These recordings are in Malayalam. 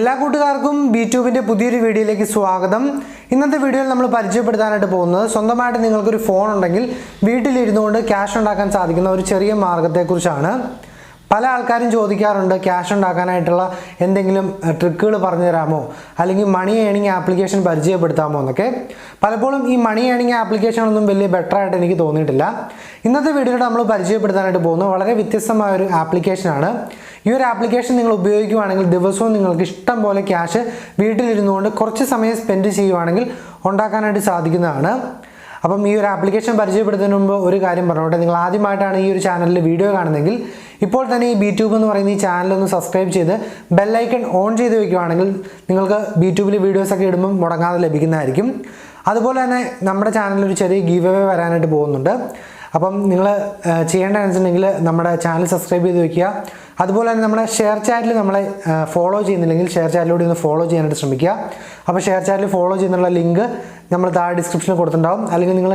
എല്ലാ കൂട്ടുകാർക്കും ബി ട്യൂബിന്റെ പുതിയൊരു വീഡിയോയിലേക്ക് സ്വാഗതം. ഇന്നത്തെ വീഡിയോയിൽ നമ്മൾ പരിചയപ്പെടുത്താനായിട്ട് പോകുന്നത് സ്വന്തമായിട്ട് നിങ്ങൾക്കൊരു ഫോൺ ഉണ്ടെങ്കിൽ വീട്ടിലിരുന്നു കൊണ്ട് ക്യാഷ് ഉണ്ടാക്കാൻ സാധിക്കുന്ന ഒരു ചെറിയ മാർഗത്തെക്കുറിച്ചാണ്. പല ആൾക്കാരും ചോദിക്കാറുണ്ട് ക്യാഷ് ഉണ്ടാക്കാനായിട്ടുള്ള എന്തെങ്കിലും ട്രിക്കുകൾ പറഞ്ഞു തരാമോ? അല്ലെങ്കിൽ മണി ഏണിങ് ആപ്ലിക്കേഷൻ പരിചയപ്പെടുത്താമോ എന്നൊക്കെ. പലപ്പോഴും ഈ മണി ഏണിങ് ആപ്ലിക്കേഷനൊന്നും വലിയ ബെറ്റർ ആയിട്ട് എനിക്ക് തോന്നിയിട്ടില്ല. ഇന്നത്തെ വീഡിയോയിൽ നമ്മൾ പരിചയപ്പെടുത്താനായിട്ട് പോകുന്നത് വളരെ വ്യത്യസ്തമായ ഒരു ആപ്ലിക്കേഷനാണ്. ഈ ഒരു ആപ്ലിക്കേഷൻ നിങ്ങൾ ഉപയോഗിക്കുകയാണെങ്കിൽ ദിവസവും നിങ്ങൾക്ക് ഇഷ്ടം പോലെ ക്യാഷ് വീട്ടിലിരുന്നുകൊണ്ട് കുറച്ച് സമയം സ്പെൻഡ് ചെയ്യുവാണെങ്കിൽ ഉണ്ടാക്കാനായിട്ട് സാധിക്കുന്നതാണ്. അപ്പം ഈ ഒരു ആപ്ലിക്കേഷൻ പരിചയപ്പെടുത്തുന്നതിന് മുമ്പ് ഒരു കാര്യം പറഞ്ഞോട്ടെ. നിങ്ങൾ ആദ്യമായിട്ടാണ് ഈ ഒരു ചാനലിൽ വീഡിയോ കാണുന്നതെങ്കിൽ ഇപ്പോൾ തന്നെ ഈ ബിറ്റ്യൂബ് എന്ന് പറയുന്ന ഈ ചാനൽ ഒന്ന് സബ്സ്ക്രൈബ് ചെയ്ത് ബെല്ലൈക്കൺ ഓൺ ചെയ്ത് വെക്കുകയാണെങ്കിൽ നിങ്ങൾക്ക് ബിറ്റ്യൂബിൽ വീഡിയോസൊക്കെ ഇടുമ്പം മുടങ്ങാതെ ലഭിക്കുന്നതായിരിക്കും. അതുപോലെ തന്നെ നമ്മുടെ ചാനലിൽ ഒരു ചെറിയ ഗീവ് അവേ വരാനായിട്ട് പോകുന്നുണ്ട്. അപ്പം നിങ്ങൾ ചെയ്യേണ്ടതെന്നുവെച്ചിട്ടുണ്ടെങ്കിൽ നമ്മുടെ ചാനൽ സബ്സ്ക്രൈബ് ചെയ്ത് വെക്കുക. അതുപോലെ തന്നെ നമ്മുടെ ഷെയർ ചാറ്റിൽ നമ്മളെ ഫോളോ ചെയ്യുന്നില്ലെങ്കിൽ ഷെയർ ചാറ്റിലൂടെ ഒന്ന് ഫോളോ ചെയ്യാനായിട്ട് ശ്രമിക്കുക. അപ്പോൾ ഷെയർ ചാറ്റിൽ ഫോളോ ചെയ്യുന്നുള്ള ലിങ്ക് നമ്മൾ താഴെ ഡിസ്ക്രിപ്ഷനിൽ കൊടുത്തിട്ടുണ്ടാവും. അല്ലെങ്കിൽ നിങ്ങൾ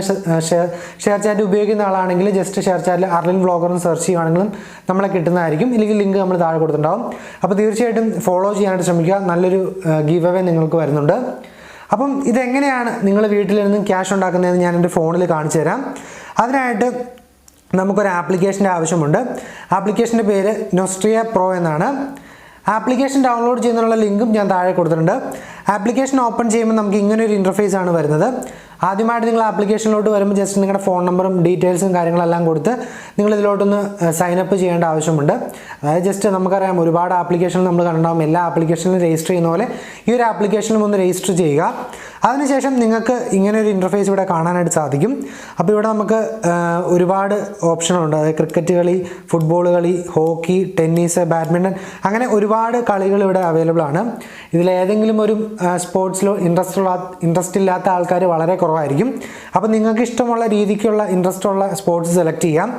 ഷെയർ ചാറ്റ് ഉപയോഗിക്കുന്ന ആളാണെങ്കിൽ ജസ്റ്റ് ഷെയർ ചാറ്റിൽ അർലിൻ വ്ളോഗർ സെർച്ച് ചെയ്യുവാണെങ്കിലും നമ്മളെ കിട്ടുന്നതായിരിക്കും. ഇല്ലെങ്കിൽ ലിങ്ക് നമ്മൾ താഴെ കൊടുത്തിട്ടുണ്ടാവും. അപ്പോൾ തീർച്ചയായിട്ടും ഫോളോ ചെയ്യാനായിട്ട് ശ്രമിക്കുക. നല്ലൊരു ഗീവ് അവേ നിങ്ങൾക്ക് വരുന്നുണ്ട്. അപ്പം ഇതെങ്ങനെയാണ് നിങ്ങൾ വീട്ടിലിരുന്ന് ക്യാഷ് ഉണ്ടാക്കുന്നതെന്ന് ഞാൻ എന്റെ ഫോണിൽ കാണിച്ചു തരാം. അതിനായിട്ട് നമുക്കൊരു ആപ്ലിക്കേഷന്റെ ആവശ്യമുണ്ട്. ആപ്ലിക്കേഷന്റെ പേര് നൊസ്ട്രിയ പ്രോ എന്നാണ്. ആപ്ലിക്കേഷൻ ഡൗൺലോഡ് ചെയ്യുന്നതിനുള്ള ലിങ്കും ഞാൻ താഴെ കൊടുത്തിട്ടുണ്ട്. ആപ്ലിക്കേഷൻ ഓപ്പൺ ചെയ്യുമ്പോൾ നമുക്ക് ഇങ്ങനെ ഒരു ഇന്റർഫേസ് ആണ് വരുന്നത്. ആദ്യമായിട്ട് നിങ്ങൾ ആപ്ലിക്കേഷനിലോട്ട് വരുമ്പോൾ ജസ്റ്റ് നിങ്ങളുടെ ഫോൺ നമ്പറും ഡീറ്റെയിൽസും കാര്യങ്ങളെല്ലാം കൊടുത്ത് നിങ്ങൾ ഇതിലോട്ടൊന്ന് സൈൻ അപ്പ് ചെയ്യേണ്ട ആവശ്യമുണ്ട്. അതായത് ജസ്റ്റ് നമുക്കറിയാം ഒരുപാട് ആപ്ലിക്കേഷൻ നമ്മൾ കണ്ടാവും എല്ലാ ആപ്ലിക്കേഷനിലും രജിസ്റ്റർ ചെയ്യുന്ന പോലെ ഈ ഒരു ആപ്ലിക്കേഷനിലും ഒന്ന് രജിസ്റ്റർ ചെയ്യുക. അതിനുശേഷം നിങ്ങൾക്ക് ഇങ്ങനെ ഒരു ഇന്റർഫേസ് ഇവിടെ കാണാനായിട്ട് സാധിക്കും. അപ്പോൾ ഇവിടെ നമുക്ക് ഒരുപാട് ഓപ്ഷനുണ്ട് അതായത് ക്രിക്കറ്റ് കളി ഫുട്ബോൾ കളി ഹോക്കി ടെന്നീസ് ബാഡ്മിന്റൺ അങ്ങനെ ഒരുപാട് കളികൾ ഇവിടെ അവൈലബിൾ ആണ്. ഇതിലേതെങ്കിലും ഒരു സ്പോർട്സിലോ ഇൻട്രസ്റ്റ് ഉള്ള ഇൻട്രസ്റ്റ് ഇല്ലാത്ത ആൾക്കാർ വളരെ കുറവായിരിക്കും. അപ്പോൾ നിങ്ങൾക്ക് ഇഷ്ടമുള്ള രീതിക്കുള്ള ഇൻട്രസ്റ്റ് ഉള്ള സ്പോർട്സ് സെലക്ട് ചെയ്യാം.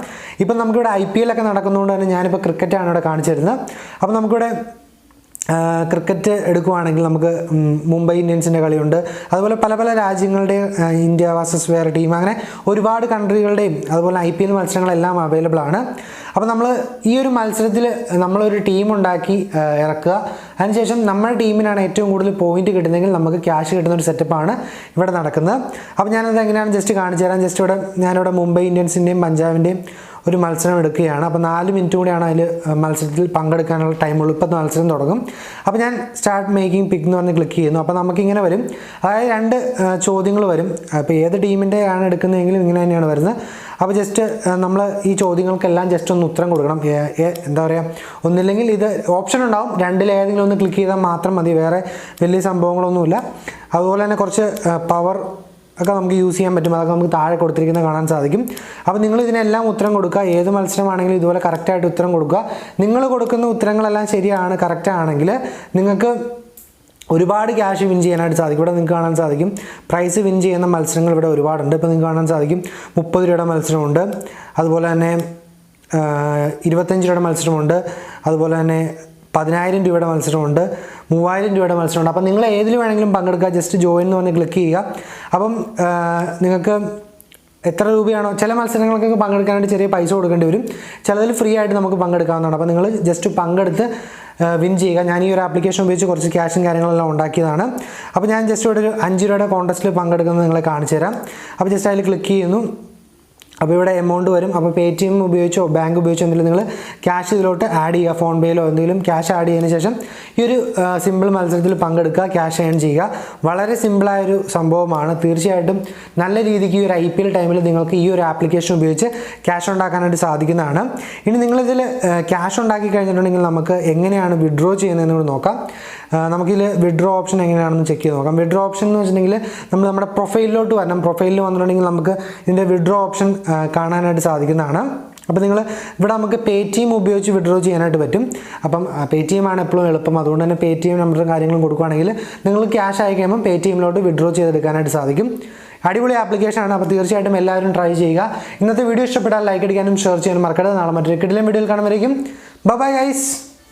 ഇപ്പം നമുക്കിവിടെ ഐ പി എൽ ഒക്കെ നടക്കുന്നതുകൊണ്ട് തന്നെ ഞാനിപ്പോൾ ക്രിക്കറ്റാണ് ഇവിടെ കാണിച്ചിരുന്നത് അപ്പോൾ നമുക്കിവിടെ ക്രിക്കറ്റ് എടുക്കുവാണെങ്കിൽ നമുക്ക് മുംബൈ ഇന്ത്യൻസിന്റെ കളിയുണ്ട്. അതുപോലെ പല പല രാജ്യങ്ങളുടെയും ഇന്ത്യ വേഴ്സസ് വേറെ ടീം അങ്ങനെ ഒരുപാട് കൺട്രികളുടെയും അതുപോലെ ഐ പി എൽ മത്സരങ്ങളെല്ലാം അവൈലബിൾ ആണ്. അപ്പോൾ നമ്മൾ ഈ ഒരു മത്സരത്തിൽ നമ്മളൊരു ടീം ഉണ്ടാക്കി ഇറക്കുക. അതിനുശേഷം നമ്മുടെ ടീമിനാണ് ഏറ്റവും കൂടുതൽ പോയിന്റ് കിട്ടുന്നതെങ്കിൽ നമുക്ക് ക്യാഷ് കിട്ടുന്ന ഒരു സെറ്റപ്പാണ് ഇവിടെ നടക്കുന്നത്. അപ്പോൾ ഞാനത് എങ്ങനെയാണ് ജസ്റ്റ് കാണിച്ചു തരാം. ജസ്റ്റ് ഇവിടെ ഞാനിവിടെ മുംബൈ ഇന്ത്യൻസിന്റെയും പഞ്ചാബിന്റെയും ഒരു മത്സരം എടുക്കുകയാണ്. അപ്പോൾ നാല് മിനിറ്റ് കൂടിയാണ് അതിൽ മത്സരത്തിൽ പങ്കെടുക്കാനുള്ള ടൈമുള്ളൂ ഇപ്പം മത്സരം തുടങ്ങും. അപ്പോൾ ഞാൻ സ്റ്റാർട്ട് മേക്കിംഗ് പിക്ക് എന്ന് പറഞ്ഞ് ക്ലിക്ക് ചെയ്യുന്നു. അപ്പോൾ നമുക്കിങ്ങനെ വരും. അതായത് രണ്ട് ചോദ്യങ്ങൾ വരും. അപ്പോൾ ഏത് ടീമിന്റെ ആണ് എടുക്കുന്നതെങ്കിലും ഇങ്ങനെ തന്നെയാണ് വരുന്നത്. അപ്പോൾ ജസ്റ്റ് നമ്മൾ ഈ ചോദ്യങ്ങൾക്കെല്ലാം ജസ്റ്റ് ഒന്ന് ഉത്തരം കൊടുക്കണം. എന്താ പറയുക ഒന്നില്ലെങ്കിൽ ഇത് ഓപ്ഷൻ ഉണ്ടാവും. രണ്ടിലേതെങ്കിലും ഒന്ന് ക്ലിക്ക് ചെയ്താൽ മാത്രം മതി. വേറെ വലിയ സംഭവങ്ങളൊന്നുമില്ല. അതുപോലെ തന്നെ കുറച്ച് പവർ ഒക്കെ നമുക്ക് യൂസ് ചെയ്യാൻ പറ്റും. അതൊക്കെ നമുക്ക് താഴെ കൊടുത്തിരിക്കുന്നത് കാണാൻ സാധിക്കും. അപ്പോൾ നിങ്ങൾ ഇതിനെല്ലാം ഉത്തരം കൊടുക്കുക. ഏത് മത്സരമാണെങ്കിലും ഇതുപോലെ കറക്റ്റായിട്ട് ഉത്തരം കൊടുക്കുക. നിങ്ങൾ കൊടുക്കുന്ന ഉത്തരങ്ങളെല്ലാം ശരിയാണ് കറക്റ്റ് ആണെങ്കിൽ നിങ്ങൾക്ക് ഒരുപാട് ക്യാഷ് വിൻ ചെയ്യാനായിട്ട് സാധിക്കും. ഇവിടെ നിങ്ങൾക്ക് കാണാൻ സാധിക്കും. പ്രൈസ് വിൻ ചെയ്യുന്ന മത്സരങ്ങൾ ഇവിടെ ഒരുപാടുണ്ട്. ഇപ്പോൾ നിങ്ങൾക്ക് കാണാൻ സാധിക്കും. മുപ്പത് രൂപയുടെ മത്സരമുണ്ട്. അതുപോലെ തന്നെ ഇരുപത്തഞ്ച് രൂപയുടെ മത്സരമുണ്ട്. അതുപോലെ തന്നെ പതിനായിരം രൂപയുടെ മത്സരമുണ്ട് മൂവായിരം രൂപയുടെ മത്സരമുണ്ട്. അപ്പം നിങ്ങൾ ഏതിൽ വേണമെങ്കിലും പങ്കെടുക്കുക. ജസ്റ്റ് ജോയിൻ എന്ന് പറഞ്ഞ് ക്ലിക്ക് ചെയ്യുക. അപ്പം നിങ്ങൾക്ക് എത്ര രൂപയാണോ ചില മത്സരങ്ങൾക്കൊക്കെ പങ്കെടുക്കാനായിട്ട് ചെറിയ പൈസ കൊടുക്കേണ്ടി വരും. ചിലതിൽ ഫ്രീ ആയിട്ട് നമുക്ക് പങ്കെടുക്കാവുന്നതാണ്. അപ്പോൾ നിങ്ങൾ ജസ്റ്റ് പങ്കെടുത്ത് വിൻ ചെയ്യുക. ഞാൻ ഈ ഒരു ആപ്ലിക്കേഷൻ ഉപയോഗിച്ച് കുറച്ച് ക്യാഷും കാര്യങ്ങളെല്ലാം ഉണ്ടാക്കിയതാണ്. അപ്പോൾ ഞാൻ ജസ്റ്റ് ഇവിടെ ഒരു അഞ്ച് രൂപയുടെ കോൺടെസ്റ്റിൽ പങ്കെടുക്കുന്നത് നിങ്ങളെ കാണിച്ചു തരാം അപ്പോൾ ജസ്റ്റ് അതിൽ ക്ലിക്ക് ചെയ്യുന്നു. അപ്പോൾ ഇവിടെ എമൗണ്ട് വരും. അപ്പോൾ പേ ടി എം ഉപയോഗിച്ചോ ബാങ്ക് ഉപയോഗിച്ചോ എന്തെങ്കിലും നിങ്ങൾ ക്യാഷ് ഇതിലോട്ട് ആഡ് ചെയ്യുക ഫോൺ പേയിലോ എന്തെങ്കിലും ക്യാഷ് ആഡ് ചെയ്തതിന് ശേഷം ഈ ഒരു സിമ്പിൾ മത്സരത്തിൽ പങ്കെടുക്കുക ക്യാഷ് ഏൺ ചെയ്യുക. വളരെ സിമ്പിളായൊരു സംഭവമാണ്. തീർച്ചയായിട്ടും നല്ല രീതിക്ക് ഈ ഒരു ഐ പി എൽ ടൈമിൽ നിങ്ങൾക്ക് ഈ ഒരു ആപ്ലിക്കേഷൻ ഉപയോഗിച്ച് ക്യാഷ് ഉണ്ടാക്കാനായിട്ട് സാധിക്കുന്നതാണ്. ഇനി നിങ്ങളിതിൽ ക്യാഷ് ഉണ്ടാക്കി കഴിഞ്ഞിട്ടുണ്ടെങ്കിൽ നമുക്ക് എങ്ങനെയാണ് വിഡ്രോ ചെയ്യുന്നതെന്ന് നോക്കാം. നമുക്കിതിൽ വിഡ്രോ ഓപ്ഷൻ എങ്ങനെയാണെന്ന് ചെക്ക് ചെയ്ത് നോക്കാം. വിഡ്രോ ഓപ്ഷൻ എന്ന് വെച്ചിട്ടുണ്ടെങ്കിൽ നമ്മൾ നമ്മുടെ പ്രൊഫൈലിലോട്ട് വരണം. പ്രൊഫൈലിൽ വന്നിട്ടുണ്ടെങ്കിൽ നമുക്ക് ഇതിന്റെ വിഡ്രോ ഓപ്ഷൻ കാണാനായിട്ട് സാധിക്കുന്നതാണ്. അപ്പോൾ നിങ്ങൾ ഇവിടെ നമുക്ക് പേ ടി എം ഉപയോഗിച്ച് വിഡ്രോ ചെയ്യാനായിട്ട് പറ്റും. അപ്പം പേ ടി എം ആണ് എപ്പോഴും എളുപ്പം. അതുകൊണ്ട് തന്നെ പേ ടി എം നമ്പറും കാര്യങ്ങളും കൊടുക്കുകയാണെങ്കിൽ നിങ്ങൾ ക്യാഷ് അയക്കുമ്പം പേ ടി എമ്മിലോട്ട് വിഡ്രോ ചെയ്തെടുക്കാനായിട്ട് സാധിക്കും. അടിപൊളി ആപ്ലിക്കേഷനാണ് അപ്പോൾ തീർച്ചയായിട്ടും എല്ലാവരും ട്രൈ ചെയ്യുക. ഇന്നത്തെ വീഡിയോ ഇഷ്ടപ്പെട്ടാൽ ലൈക്ക് അടിക്കാനും ഷെയർ ചെയ്യാനും മറക്കരുത്. നാളെ മറ്റൊരു കിടിലം വീഡിയോയിൽ കാണുമ്പോഴേക്കും ബൈ ഗൈസ്